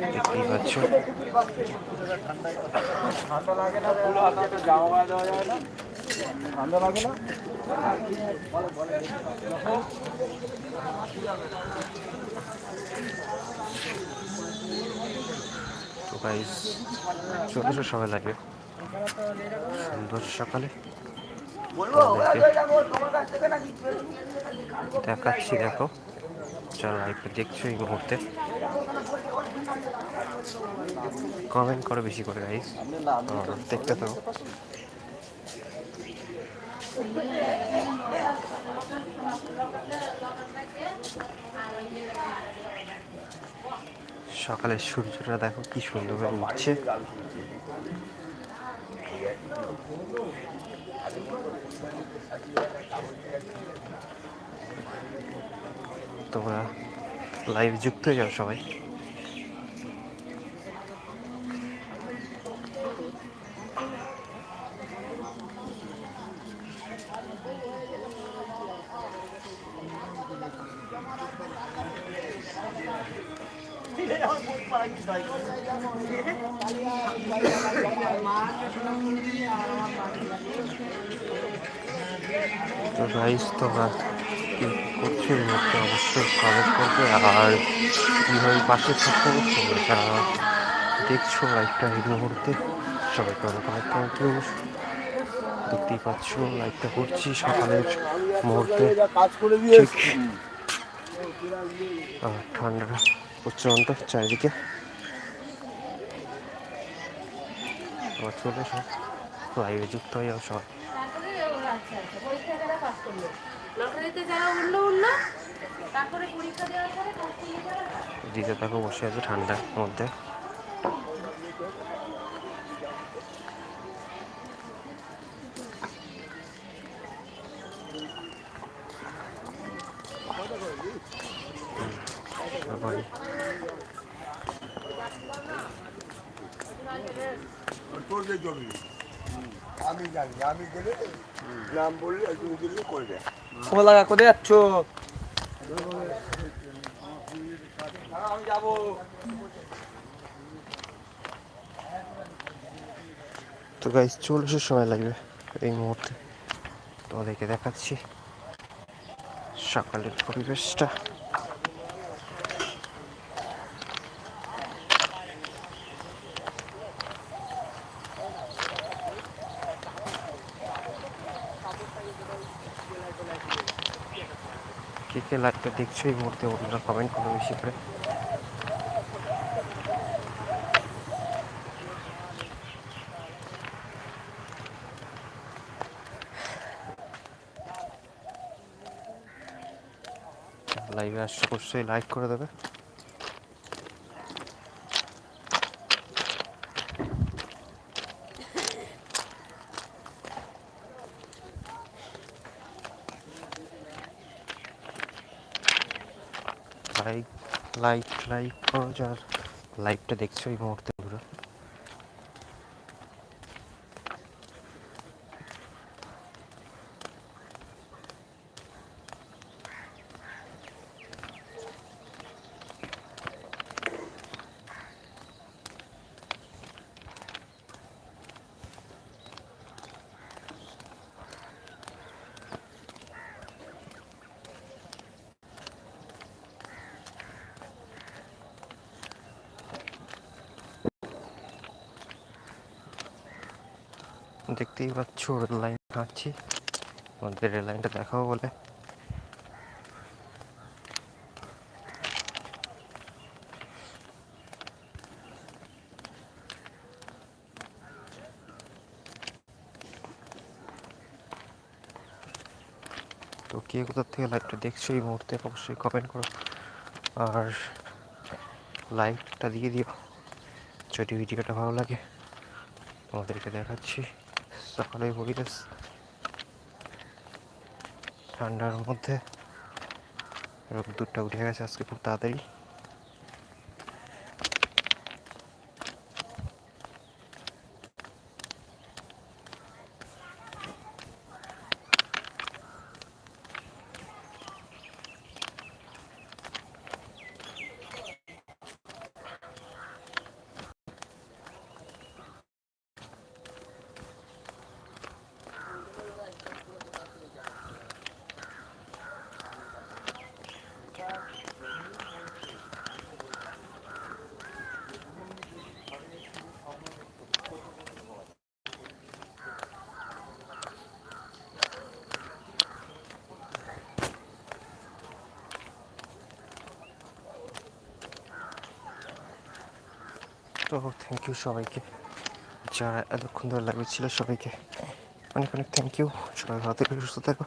দেখতেই তো গাইস চলেছো সবাই লাগে। সুন্দর সকালে। দেখাচ্ছি দেখো। যারা লাইভে দেখছ এই মুহূর্তে কমেন্ট করো বেশি করে গাইস দেখতে থাকো। সকালের সূর্যটা দেখো কি সুন্দর করে উঠছে। তোমরা লাইভ যুক্ত হয়ে যাও সবাই। তো গাইস তোমরা কি এই মুহূর্তে অবশ্যই কমেন্ট করবে আর কীভাবে পাশে থাকতে তোমরা যারা দেখছ লাইভটা এই মুহূর্তে সবাইকে অনেক অনেক থ্যাংক দেখতেই পাচ্ছ লাইভটা করছি সকালের মুহূর্তে। কাজ ঠিক। আর ঠান্ডা প্রচণ্ড চারিদিকে। চলে সব লাইভে যুক্ত হয়ে যাও সবাই। লটারিতে যারা উঠল উঠল তারপরে পরীক্ষা দেওয়ার পরে পাস দিতে দেখো বসে আছে ঠান্ডার মধ্যে। আমি জানি আমি গেলে নাম বললে একজন গেলে করবে খোলা কোথায় যাচ্ছ? আমি যাব তো গাইজ চল্লিশ সময় লাগবে এই মুহূর্তে। তোমাদেরকে দেখাচ্ছি সকালের পরিবেশটা। কে কে লাইভটা দেখছ এই মুহূর্তে অন্যরা কমেন্ট করো বেশি করে। লাইভে আসছে, অবশ্যই লাইক করে দেবে। লাইক লাইক লাইক করো যার লাইভটা দেখছ এই মুহূর্তে পুরো দেখতেই পাচ্ছ রেল লাইন হাঁটছি আমাদের রেল লাইনটা দেখাও বলে। তো কে কোথার থেকে লাইভটা দেখছ এই মুহূর্তে অবশ্যই কমেন্ট করো। আর লাইকটা দিয়ে দিও, যদি ভিডিওটা ভালো লাগে। তোমাদেরকে দেখাচ্ছি। সকালে পরিবেশ ঠান্ডার মধ্যে রোদ্দুরটা উঠে গেছে আজকে খুব তাড়াতাড়ি। তো থ্যাংক ইউ সবাইকে। যারা এতক্ষণ ধরে লাগবে ছিল সবাইকে। অনেক অনেক থ্যাংক ইউ সবাই ভালো থেকে, সুস্থ থাকো।